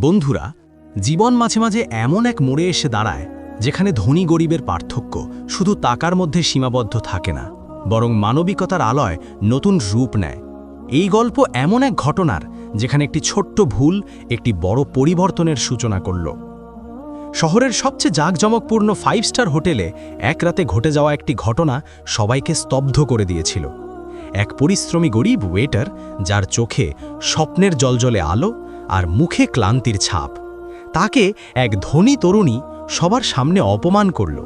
বন্ধুরা, জীবন মাঝে মাঝে এমন এক মোড়ে এসে দাঁড়ায়, যেখানে ধনী গরিবের পার্থক্য শুধু টাকার মধ্যে সীমাবদ্ধ থাকে না, বরং মানবিকতার আলয় নতুন রূপ নেয়। এই গল্প এমন এক ঘটনার, যেখানে একটি ছোট্ট ভুল একটি বড় পরিবর্তনের সূচনা করল। শহরের সবচেয়ে জাঁকজমকপূর্ণ ফাইভ স্টার হোটেলে এক রাতে ঘটে যাওয়া একটি ঘটনা সবাইকে স্তব্ধ করে দিয়েছিল। এক পরিশ্রমী গরিব ওয়েটার যার চোখে স্বপ্নের জলজলে আলো আর মুখে ক্লান্তির ছাপ। তাকে এক ধনী তরুণী সবার সামনে অপমান করল।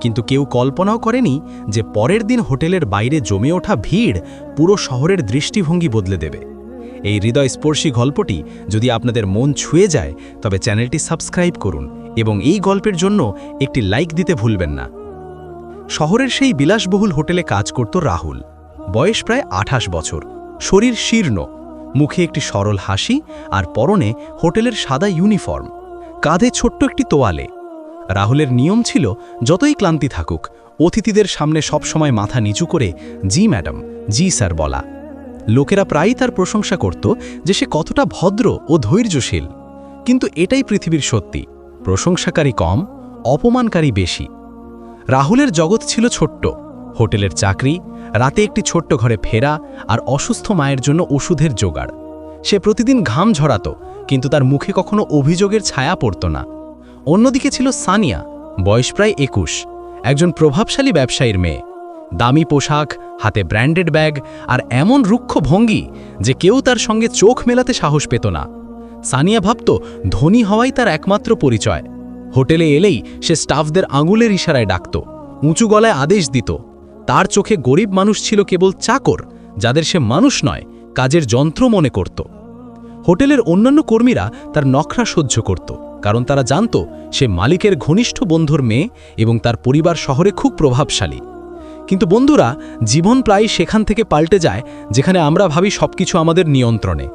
কিন্তু কেউ কল্পনাও করেনি যে পরের দিন হোটেলের বাইরে জমে ওঠা ভিড় পুরো শহরের দৃষ্টিভঙ্গি বদলে দেবে। এই হৃদয়স্পর্শী গল্পটি যদি আপনাদের মন ছুঁয়ে যায়, তবে চ্যানেলটি সাবস্ক্রাইব করুন এবং এই গল্পের জন্য একটি লাইক দিতে ভুলবেন না। শহরের সেই বিলাসবহুল হোটেলে কাজ করত রাহুল। বয়স প্রায় আঠাশ বছর। শরীর শীর্ণ। মুখে একটি সরল হাসি আর পরনে হোটেলের সাদা ইউনিফর্ম। কাঁধে ছোট্ট একটি তোয়ালে। রাহুলের নিয়ম ছিল, যতই ক্লান্তি থাকুক, অতিথিদের সামনে সবসময় মাথা নিচু করে, জি, ম্যাডাম, জি, স্যার, বলা। লোকেরা প্রায়ই তার প্রশংসা করত যে সে কতটা ভদ্র ও ধৈর্যশীল। কিন্তু এটাই পৃথিবীর সত্যি। প্রশংসাকারী কম, অপমানকারী বেশি। রাহুলের জগৎ ছিল ছোট্ট। হোটেলের চাকরি রাতে একটি ছোট্ট ঘরে ফেরা আর অসুস্থ মায়ের জন্য ওষুধের জোগাড়। সে প্রতিদিন ঘাম ঝরাত, কিন্তু তার মুখে কখনো অভিযোগের ছায়া পড়ত না। অন্যদিকে ছিল সানিয়া, বয়স প্রায় একুশ, একজন প্রভাবশালী ব্যবসায়ীর মেয়ে। দামি পোশাক, হাতে ব্র্যান্ডেড ব্যাগ আর এমন রুক্ষ ভঙ্গি যে কেউ তার সঙ্গে চোখ মেলাতে সাহস পেত না। সানিয়া ভাবত, ধনী হওয়াই তার একমাত্র পরিচয়। হোটেলে এলেই সে স্টাফদের আঙুলের ইশারায় ডাকত, উঁচু গলায় আদেশ দিত তার চোখে গরিব মানুষ ছিল কেবল চাকর, যাদের সে মানুষ নয়, কাজের যন্ত্র মনে করত। হোটেলের অন্যান্য কর্মীরা তার নখরা সহ্য করত, কারণ তারা জানত, সে মালিকের ঘনিষ্ঠ বন্ধুর মেয়ে এবং তার পরিবার শহরে খুব প্রভাবশালী। কিন্তু বন্ধুরা, জীবন প্রায় সেখান থেকে পাল্টে যায়, যেখানে আমরা ভাবি সবকিছু আমাদের নিয়ন্ত্রণে।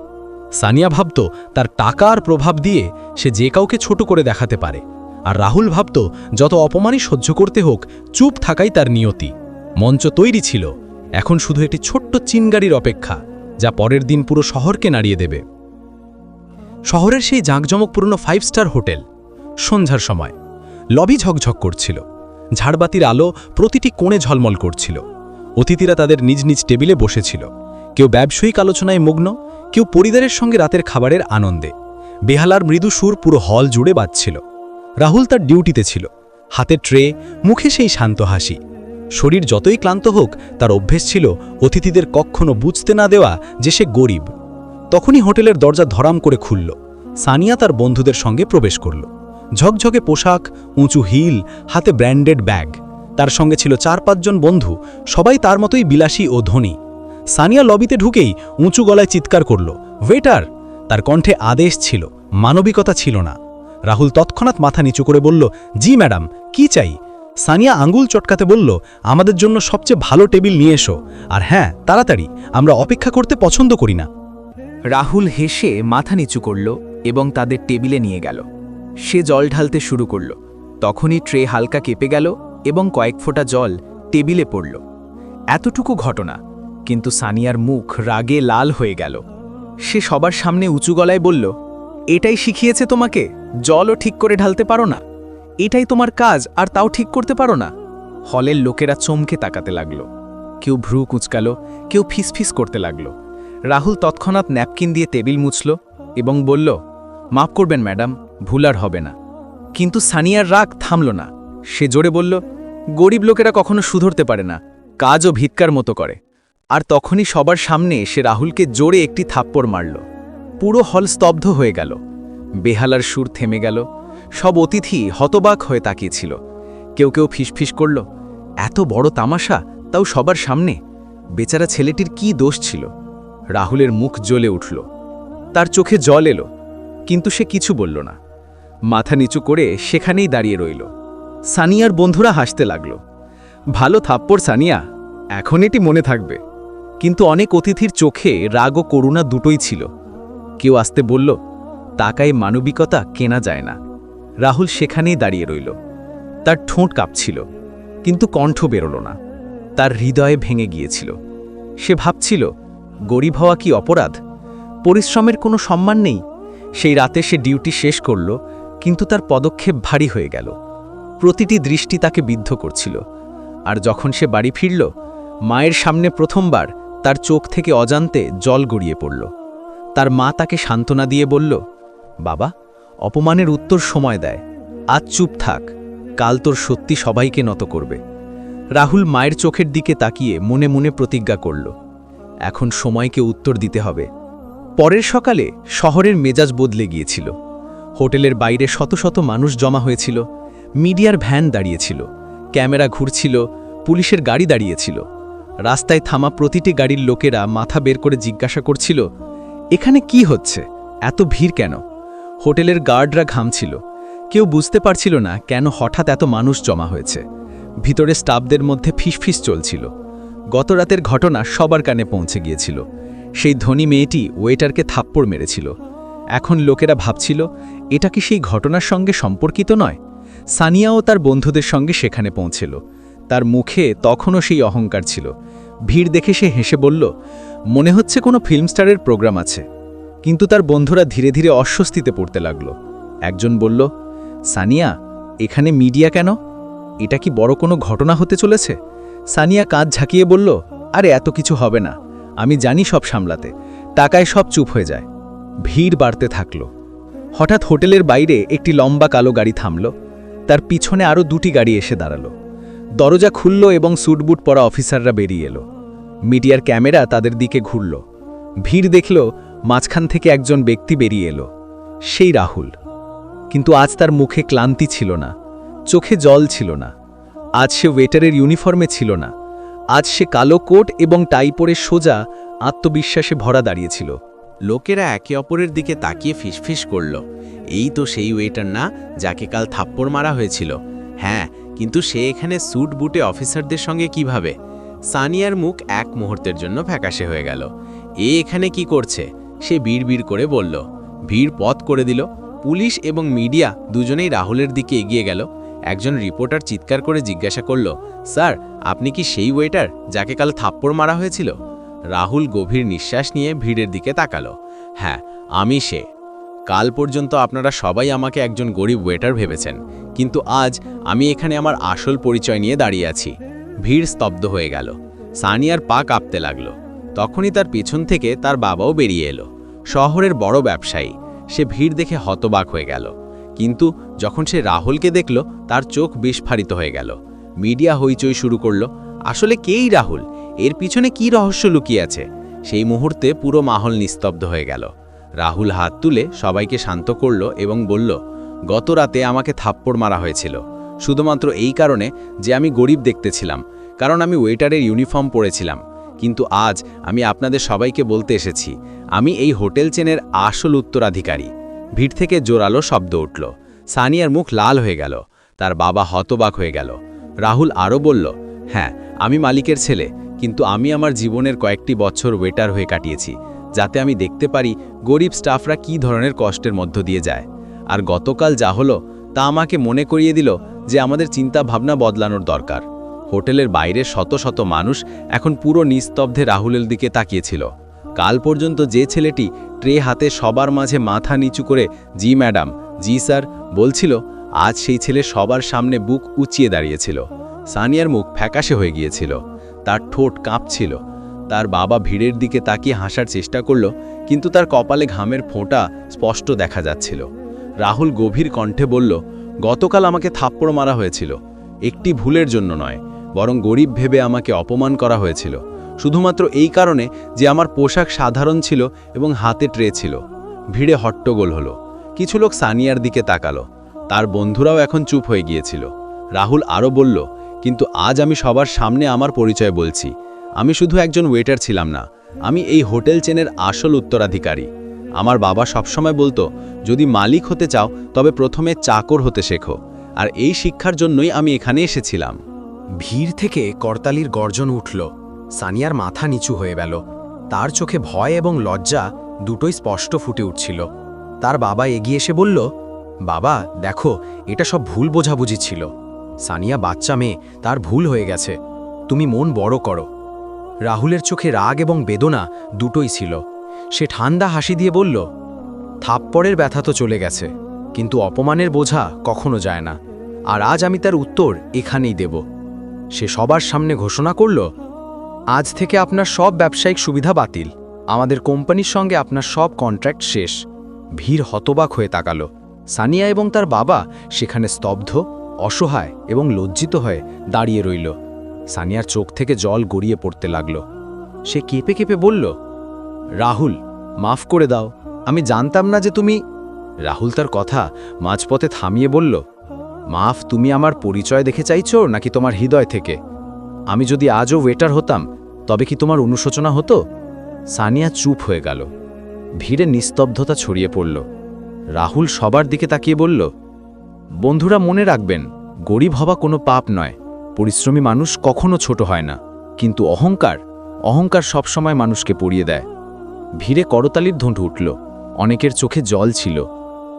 সানিয়া ভাবত, তার টাকা আর প্রভাব দিয়ে সে যে কাউকে ছোট করে দেখাতে পারে। আর রাহুল ভাবত, যত অপমানই সহ্য করতে হোক, চুপ থাকাই তার নিয়তি। মঞ্চ তৈরি ছিল। এখন শুধু একটি ছোট্ট চিনগাড়ির অপেক্ষা, যা পরের দিন পুরো শহরকে নাড়িয়ে দেবে। শহরের সেই জাঁকজমকপূর্ণ ফাইভ স্টার হোটেল, সন্ধ্যার সময়। লবি ঝকঝক করছিল। ঝাড়বাতির আলো প্রতিটি কোণে ঝলমল করছিল। অতিথিরা তাদের নিজ নিজ টেবিলে বসেছিল। কেউ ব্যবসায়িক আলোচনায় মগ্ন, কেউ পরিবারের সঙ্গে রাতের খাবারের আনন্দে। বেহালার মৃদু সুর পুরো হল জুড়ে বাজছিল। রাহুল তার ডিউটিতে ছিল। হাতে ট্রে, মুখে সেই শান্ত হাসি। শরীর যতই ক্লান্ত হোক, তার অভ্যেস ছিল অতিথিদের কখনো বুঝতে না দেওয়া যে সে গরিব। তখনই হোটেলের দরজা ধরাম করে খুলল। সানিয়া তার বন্ধুদের সঙ্গে প্রবেশ করল। ঝকঝকে পোশাক, উঁচু হিল, হাতে ব্র্যান্ডেড ব্যাগ। তার সঙ্গে ছিল চার পাঁচজন বন্ধু, সবাই তার মতোই বিলাসী ও ধনী। সানিয়া লবিতে ঢুকেই উঁচু গলায় চিৎকার করল, ওয়েটার! তার কণ্ঠে আদেশ ছিল, মানবিকতা ছিল না। রাহুল তৎক্ষণাৎ মাথা নিচু করে বলল, জি ম্যাডাম, কি চাই? সানিয়া আঙ্গুল চটকাতে বলল, আমাদের জন্য সবচেয়ে ভালো টেবিল নিয়ে এসো। আর হ্যাঁ তাড়াতাড়ি, আমরা অপেক্ষা করতে পছন্দ করি না। রাহুল হেসে মাথা নিচু করল এবং তাদের টেবিলে নিয়ে গেল। সে জল ঢালতে শুরু করল। তখনই ট্রে হালকা কেঁপে গেল এবং কয়েক ফোঁটা জল টেবিলে পড়ল। এতটুকু ঘটনা, কিন্তু সানিয়ার মুখ রাগে লাল হয়ে গেল। সে সবার সামনে উঁচু গলায় বলল, এটাই শিখিয়েছে তোমাকে? জলও ঠিক করে ঢালতে পারো না? এটাই তোমার কাজ, আর তাও ঠিক করতে পারো না। হলের লোকেরা চমকে তাকাতে লাগল। কেউ ভ্রু কুঁচকালো, কেউ ফিসফিস করতে লাগল। রাহুল তৎক্ষণাৎ ন্যাপকিন দিয়ে টেবিল মুছল এবং বলল, মাফ করবেন ম্যাডাম, ভুল আর হবে না। কিন্তু সানিয়ার রাগ থামল না। সে জোরে বলল, গরিব লোকেরা কখনো সুধরতে পারে না কাজও ভিৎকার মতো করে। আর তখনই সবার সামনে সে রাহুলকে জোরে একটি থাপ্পড় মারল। পুরো হল স্তব্ধ হয়ে গেল। বেহালার সুর থেমে গেল। সব অতিথি হতবাক হয়ে তাকিয়েছিল। কেউ কেউ ফিসফিস করল, এত বড় তামাশা, তাও সবার সামনে? বেচারা ছেলেটির কি দোষ ছিল? রাহুলের মুখ জ্বলে উঠল। তার চোখে জল এলো, কিন্তু সে কিছু বলল না। মাথা নিচু করে সেখানেই দাঁড়িয়ে রইল। সানিয়ার বন্ধুরা হাসতে লাগল। ভালো থাপ্পড়, সানিয়া, এখন এটি মনে থাকবে। কিন্তু অনেক অতিথির চোখে রাগ ও করুণা দুটোই ছিল। কেউ আসতে বলল টাকায় মানবিকতা কেনা যায় না। রাহুল সেখানেই দাঁড়িয়ে রইল। তার ঠোঁট কাঁপছিল, কিন্তু কণ্ঠ বেরোল না। তার হৃদয়ে ভেঙে গিয়েছিল। সে ভাবছিল, গরিব হওয়া কি অপরাধ? পরিশ্রমের কোনো সম্মান নেই? সেই রাতে সে ডিউটি শেষ করল, কিন্তু তার পদক্ষেপ ভারী হয়ে গেল। প্রতিটি দৃষ্টি তাকে বিদ্ধ করছিল। আর যখন সে বাড়ি ফিরল, মায়ের সামনে প্রথমবার তার চোখ থেকে অজান্তে জল গড়িয়ে পড়ল। তার মা তাকে সান্ত্বনা দিয়ে বলল, বাবা অপমানের উত্তর সময় দেয়। আজ চুপ থাক, কাল তোর সত্যি সবাইকে নত করবে। রাহুল মায়ের চোখের দিকে তাকিয়ে মনে মনে প্রতিজ্ঞা করল, এখন সময়কে উত্তর দিতে হবে। পরের সকালে শহরের মেজাজ বদলে গিয়েছিল। হোটেলের বাইরে শত শত মানুষ জমা হয়েছিল, মিডিয়ার ভ্যান দাঁড়িয়েছিল, ক্যামেরা ঘুরছিল, পুলিশের গাড়ি দাঁড়িয়েছিল। রাস্তায় থামা প্রতিটি গাড়ির লোকেরা মাথা বের করে জিজ্ঞাসা করছিল, এখানে কি হচ্ছে? এত ভিড় কেন? হোটেলের গার্ডরা ঘামছিল কেউ বুঝতে পারছিল না কেন হঠাৎ এত মানুষ জমা হয়েছে। ভিতরে স্টাফদের মধ্যে ফিসফিস চলছিল। গত রাতের ঘটনা সবার কানে পৌঁছে গিয়েছিল। সেই ধনী মেয়েটি ওয়েটারকে থাপ্পড় মেরেছিল। এখন লোকেরা ভাবছিল, এটা কি সেই ঘটনার সঙ্গে সম্পর্কিত নয়? সানিয়াও তার বন্ধুদের সঙ্গে সেখানে পৌঁছেল। তার মুখে তখনও সেই অহংকার ছিল। ভিড় দেখে সে হেসে বলল, মনে হচ্ছে কোনো ফিল্ম স্টারের প্রোগ্রাম আছে। কিন্তু তার বন্ধুরা ধীরে ধীরে অস্বস্তিতে পড়তে লাগল। একজন বলল, সানিয়া, এখানে মিডিয়া কেন? এটা কি বড় কোনো ঘটনা হতে চলেছে? সানিয়া কাঁধ ঝাঁকিয়ে বলল, আরে, এত কিছু হবে না। আমি জানি সব সামলাতে। টাকায় সব চুপ হয়ে যায়। ভিড় বাড়তে থাকল। হঠাৎ হোটেলের বাইরে একটি লম্বা কালো গাড়ি থামল। তার পিছনে আরও দুটি গাড়ি এসে দাঁড়াল। দরজা খুলল এবং স্যুটবুট পরা অফিসাররা বেরিয়ে এলো। মিডিয়ার ক্যামেরা তাদের দিকে ঘুরল। ভিড় দেখল মাঝখান থেকে একজন ব্যক্তি বেরিয়ে এলো। সেই রাহুল। কিন্তু আজ তার মুখে ক্লান্তি ছিল না, চোখে জল ছিল না। আজ সে ওয়েটারের ইউনিফর্মে ছিল না। আজ সে কালো কোট এবং টাই পরে সোজা আত্মবিশ্বাসে ভরা দাঁড়িয়েছিল। লোকেরা একে অপরের দিকে তাকিয়ে ফিসফিস করল। এই তো সেই ওয়েটার না, যাকে কাল থাপ্পড় মারা হয়েছিল। হ্যাঁ কিন্তু সে এখানে স্যুট বুটে অফিসারদের সঙ্গে কীভাবে? সানিয়ার মুখ এক মুহূর্তের জন্য ফ্যাকাশে হয়ে গেল। এ এখানে কি করছে? সে বিড় করে বলল। ভিড় পথ করে দিল। পুলিশ এবং মিডিয়া দুজনেই রাহুলের দিকে এগিয়ে গেল। একজন রিপোর্টার চিৎকার করে জিজ্ঞাসা করল, স্যার, আপনি কি সেই ওয়েটার যাকে কাল থাপ্পড় মারা হয়েছিল? রাহুল গভীর নিঃশ্বাস নিয়ে ভিড়ের দিকে তাকালো। হ্যাঁ আমি সে। কাল পর্যন্ত আপনারা সবাই আমাকে একজন গরিব ওয়েটার ভেবেছেন। কিন্তু আজ আমি এখানে আমার আসল পরিচয় নিয়ে দাঁড়িয়ে আছি। ভিড় স্তব্ধ হয়ে গেল। সানিয়ার পা কাঁপতে লাগল। তখনই তার পিছন থেকে তার বাবাও বেরিয়ে এলো। শহরের বড় ব্যবসায়ী। সে ভিড় দেখে হতবাক হয়ে গেল। কিন্তু যখন সে রাহুলকে দেখল, তার চোখ বিস্ফারিত হয়ে গেল। মিডিয়া হইচই শুরু করল, আসলে কেই রাহুল? এর পিছনে কি রহস্য লুকিয়ে আছে? সেই মুহূর্তে পুরো মাহল নিস্তব্ধ হয়ে গেল। রাহুল হাত তুলে সবাইকে শান্ত করল এবং বলল, গত রাতে আমাকে থাপ্পড় মারা হয়েছিল। শুধুমাত্র এই কারণে যে আমি গরিব দেখতেছিলাম, কারণ আমি ওয়েটারের ইউনিফর্ম পরেছিলাম। কিন্তু আজ আমি আপনাদের সবাইকে বলতে এসেছি, আমি এই হোটেল চেনের আসল উত্তরাধিকারী। ভিড় থেকে জোরালো শব্দ উঠল। সানিয়ার মুখ লাল হয়ে গেল। তার বাবা হতবাক হয়ে গেল। রাহুল আরও বলল হ্যাঁ আমি মালিকের ছেলে, কিন্তু আমি আমার জীবনের কয়েকটি বছর ওয়েটার হয়ে কাটিয়েছি, যাতে আমি দেখতে পারি গরিব স্টাফরা কি ধরনের কষ্টের মধ্য দিয়ে যায়। আর গতকাল যা হলো, তা আমাকে মনে করিয়ে দিল যে আমাদের চিন্তা ভাবনা বদলানোর দরকার। হোটেলের বাইরে শত শত মানুষ এখন পুরো নিস্তব্ধে রাহুলের দিকে তাকিয়েছিল। কাল পর্যন্ত যে ছেলেটি ট্রে হাতে সবার মাঝে মাথা নিচু করে, জি, ম্যাডাম, জি, স্যার, বলছিল, আজ সেই ছেলে সবার সামনে বুক উঁচিয়ে দাঁড়িয়েছিল। সানিয়ার মুখ ফ্যাকাশে হয়ে গিয়েছিল। তার ঠোঁট কাঁপছিল। তার বাবা ভিড়ের দিকে তাকিয়ে হাসার চেষ্টা করল, কিন্তু তার কপালে ঘামের ফোঁটা স্পষ্ট দেখা যাচ্ছিল। রাহুল গভীর কণ্ঠে বলল, গতকাল আমাকে থাপ্পড় মারা হয়েছিল। একটি ভুলের জন্য নয় বরং গরিব ভেবে আমাকে অপমান করা হয়েছিল। শুধুমাত্র এই কারণে যে আমার পোশাক সাধারণ ছিল এবং হাতে ট্রে ছিল। ভিড়ে হট্টগোল হলো। কিছু লোক সানিয়ার দিকে তাকালো। তার বন্ধুরাও এখন চুপ হয়ে গিয়েছিল। রাহুল আরও বলল, কিন্তু আজ আমি সবার সামনে আমার পরিচয় বলছি। আমি শুধু একজন ওয়েটার ছিলাম না। আমি এই হোটেল চেনের আসল উত্তরাধিকারী। আমার বাবা সবসময় বলতো, যদি মালিক হতে চাও, তবে প্রথমে চাকর হতে শেখো। আর এই শিক্ষার জন্যই আমি এখানে এসেছিলাম। ভিড় থেকে করতালির গর্জন উঠল। সানিয়ার মাথা নিচু হয়ে গেল। তার চোখে ভয় এবং লজ্জা দুটোই স্পষ্ট ফুটে উঠছিল। তার বাবা এগিয়ে এসে বলল, বাবা, দেখো, এটা সব ভুল বোঝাবুঝি ছিল। সানিয়া বাচ্চা মেয়ে, তার ভুল হয়ে গেছে। তুমি মন বড় করো। রাহুলের চোখে রাগ এবং বেদনা দুটোই ছিল। সে ঠান্ডা হাসি দিয়ে বলল, থাপ্পড়ের ব্যথা তো চলে গেছে, কিন্তু অপমানের বোঝা কখনো যায় না। আর আজ আমি তার উত্তর এখানেই দেব। সে সবার সামনে ঘোষণা করল, আজ থেকে আপনার সব ব্যবসায়িক সুবিধা বাতিল। আমাদের কোম্পানির সঙ্গে আপনার সব কন্ট্রাক্ট শেষ। ভিড় হতবাক হয়ে তাকালো। সানিয়া এবং তার বাবা সেখানে স্তব্ধ, অসহায় এবং লজ্জিত হয়ে দাঁড়িয়ে রইল। সানিয়ার চোখ থেকে জল গড়িয়ে পড়তে লাগল। সে কেঁপে কেঁপে বলল, রাহুল, মাফ করে দাও। আমি জানতাম না যে তুমি রাহুল তার কথা মাঝপথে থামিয়ে বলল মাফ, তুমি আমার পরিচয় দেখে চাইছো নাকি তোমার হৃদয় থেকে? আমি যদি আজও ওয়েটার হতাম, তবে কি তোমার অনুশোচনা হতো? সানিয়া চুপ হয়ে গেল। ভিড়ে নিস্তব্ধতা ছড়িয়ে পড়ল। রাহুল সবার দিকে তাকিয়ে বলল, বন্ধুরা, মনে রাখবেন, গরিব হওয়া কোনো পাপ নয়। পরিশ্রমী মানুষ কখনো ছোট হয় না। কিন্তু অহংকার অহংকার সবসময় মানুষকে পড়িয়ে দেয়। ভিড়ে করতালির ধুঁট উঠল। অনেকের চোখে জল ছিল।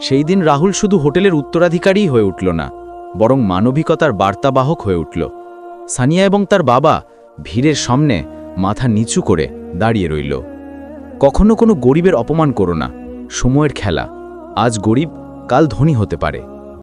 সেই দিন রাহুল শুধু হোটেলের উত্তরাধিকারীই হয়ে উঠল না, বরং মানবিকতার বার্তাবাহক হয়ে উঠল। সানিয়া এবং তার বাবা ভিড়ের সামনে মাথা নিচু করে দাঁড়িয়ে রইল। কখনো কোনো গরিবের অপমান করো না, সময়ের খেলা। আজ গরিব, কাল ধনী হতে পারে।